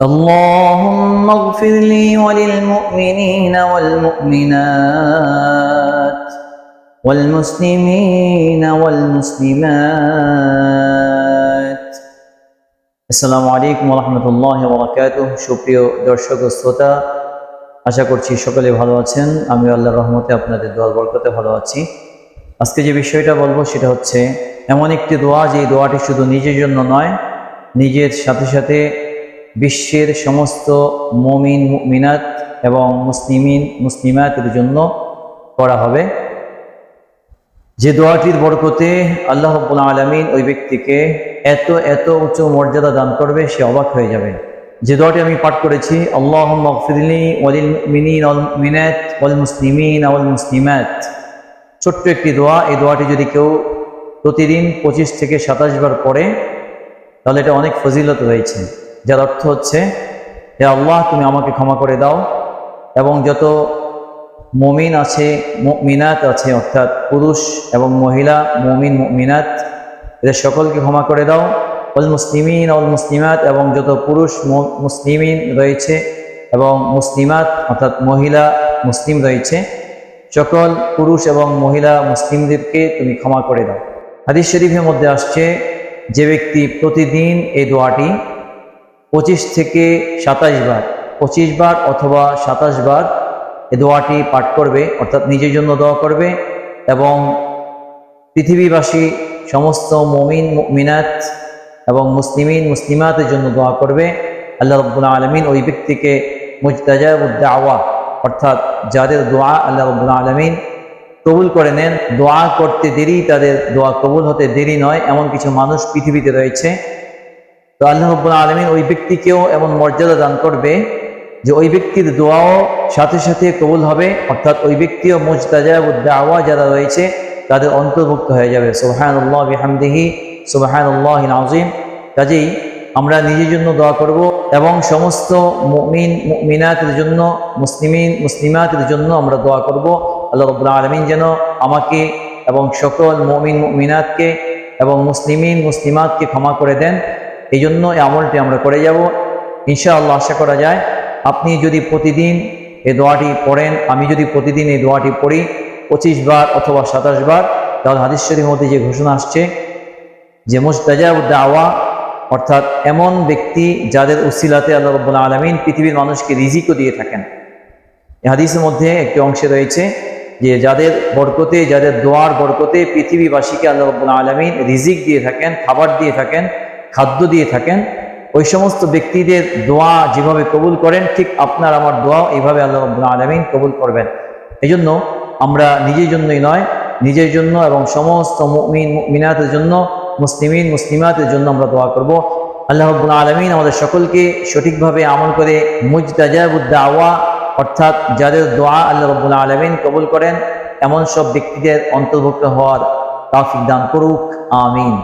اللهم اغفر لي وللمؤمنين والمؤمنات والمسلمين والمسلمات আসসালামু আলাইকুম রহমতুল্লাহ বরকাত সুপ্রিয় দর্শক ও শ্রোতা আশা করছি সকলে ভালো আছেন আমি আল্লাহর রহমতে আপনাদের দোয়ার বরকতে ভালো আছি আজকে যে বিষয়টা বলবো সেটা হচ্ছে এমন একটি দোয়া যে এই দোয়াটি শুধু নিজের জন্য নয় নিজের সাথে সাথে বিশ্বের সমস্ত মমিন মিনাত এবং মুসলিমিন, মুসলিমাতের জন্য করা হবে। যে দোয়াটির বরকতে আল্লাহ রব্বুল আলমিন ওই ব্যক্তিকে এত এত উচ্চ মর্যাদা দান করবে, সে অবাক হয়ে যাবে। যে দোয়াটি আমি পাঠ করেছি আল্লাহ মকফিদলি ওয়ালিল মিনিন অল মিনাত ওয়াল মুসলিমিন ওয়াল মুসলিমাত। ছোট্ট একটি দোয়া, এই দোয়াটি যদি কেউ প্রতিদিন পঁচিশ থেকে সাতাশ বার পড়ে, তাহলে এটা অনেক ফজিলত রয়েছে। যার অর্থ হচ্ছে, হে আল্লাহ, তুমি আমাকে ক্ষমা করে দাও এবং যত মমিন আছে মিনাত আছে, অর্থাৎ পুরুষ এবং মহিলা, মমিন মিনাত এদের সকলকে ক্ষমা করে দাও। অল মুসলিমিন অল মুসলিমাত এবং যত পুরুষ মুসলিমিন রয়েছে এবং মুসলিমাত, অর্থাৎ মহিলা, মুসলিম রয়েছে, সকল পুরুষ এবং মহিলা, মুসলিমদেরকে তুমি ক্ষমা করে দাও। হাদিস শরীফের মধ্যে আসছে, যে ব্যক্তি প্রতিদিন এই দোয়াটি পঁচিশ থেকে সাতাশ বার, পঁচিশ বার অথবা সাতাশ বার এ দোয়াটি পাঠ করবে, অর্থাৎ নিজের জন্য দোয়া করবে এবং পৃথিবীবাসী সমস্ত মমিন মিনাত এবং মুসলিমিন, মুসলিমাতের জন্য দোয়া করবে। আল্লাহ রব্বুল আলমিন ওই ব্যক্তিকে মুজতাজাউদ্দাওয়া অর্থাৎ যাদের দোয়া আল্লাহ রব্বুল আলমিন কবুল করে নেন, দোয়া করতে দেরি, তাদের দোয়া কবুল হতে দেরি নয়, এমন কিছু মানুষ পৃথিবীতে রয়েছে। তো আল্লাহ রব্বুল আলমিন ওই ব্যক্তিকেও এমন মর্যাদা দান করবে যে ওই ব্যক্তির দোয়াও সাথে সাথে কবুল হবে। অর্থাৎ ওই ব্যক্তিও মুজতাজাউদ্দাওয়া যারা রয়েছে, তাদের অন্তর্ভুক্ত হয়ে যাবে। সুবাহানুল্লাহ বিহামদিহি সুবাহানুল্লাহ আজিম কাজেই আমরা নিজের জন্য দোয়া করব এবং সমস্ত মুমিন মিনাতের জন্য, মুসলিমিন, মুসলিমাতের জন্য আমরা দোয়া করব। আল্লাহ রবুল্লা আলমিন যেন আমাকে এবং সকল মমিন মিনাতকে এবং মুসলিমিন, মুসলিমাতকে ক্ষমা করে দেন। এই জন্য এই আমলটি আমরা করে যাব। ইনশাআল্লাহ আশা করা যায়, আপনি যদি প্রতিদিন এই দোয়াটি পড়েন, আমি যদি প্রতিদিন এই দোয়াটি পড়ি, পঁচিশ বার অথবা সাতাশ বার, তাহলে হাদিশ্বরীর মধ্যে যে ঘোষণা আসছে, যে মুস্তাজাউদ্দাওয়া অর্থাৎ এমন ব্যক্তি যাদের উসিলাতে আল্লাহ রব্বুল আলমিন পৃথিবীর মানুষকে রিজিকও দিয়ে থাকেন। এই হাদিসের মধ্যে একটি অংশে রয়েছে যে যাদের বরকতে, যাদের দোয়ার বরকতে পৃথিবীবাসীকে আল্লাহ রব্বুল আলমিন রিজিক দিয়ে থাকেন, খাবার দিয়ে থাকেন খাদ্য দিয়ে থাকেন, ওই সমস্ত ব্যক্তিদের দোয়া যেভাবে কবুল করেন, ঠিক আপনার আমার দোয়া এইভাবে আল্লাহ রব্বুল আলমিন কবুল করবেন। এই জন্য আমরা নিজের জন্যই নয়, নিজের জন্য এবং সমস্ত মিন মিনাতের জন্য, মুসলিমিন, মুসলিমাতের জন্য আমরা দোয়া করব। আল্লাহ রব্বুল আলমিন আমাদের সকলকে সঠিকভাবে আমল করে মুজতাজাবুদ্দাওয়া, অর্থাৎ যাদের দোয়া আল্লাহ রব্বুল আলমিন কবুল করেন, এমন সব ব্যক্তিদের অন্তর্ভুক্ত হওয়ার তাফিক দান করুক, আমিন।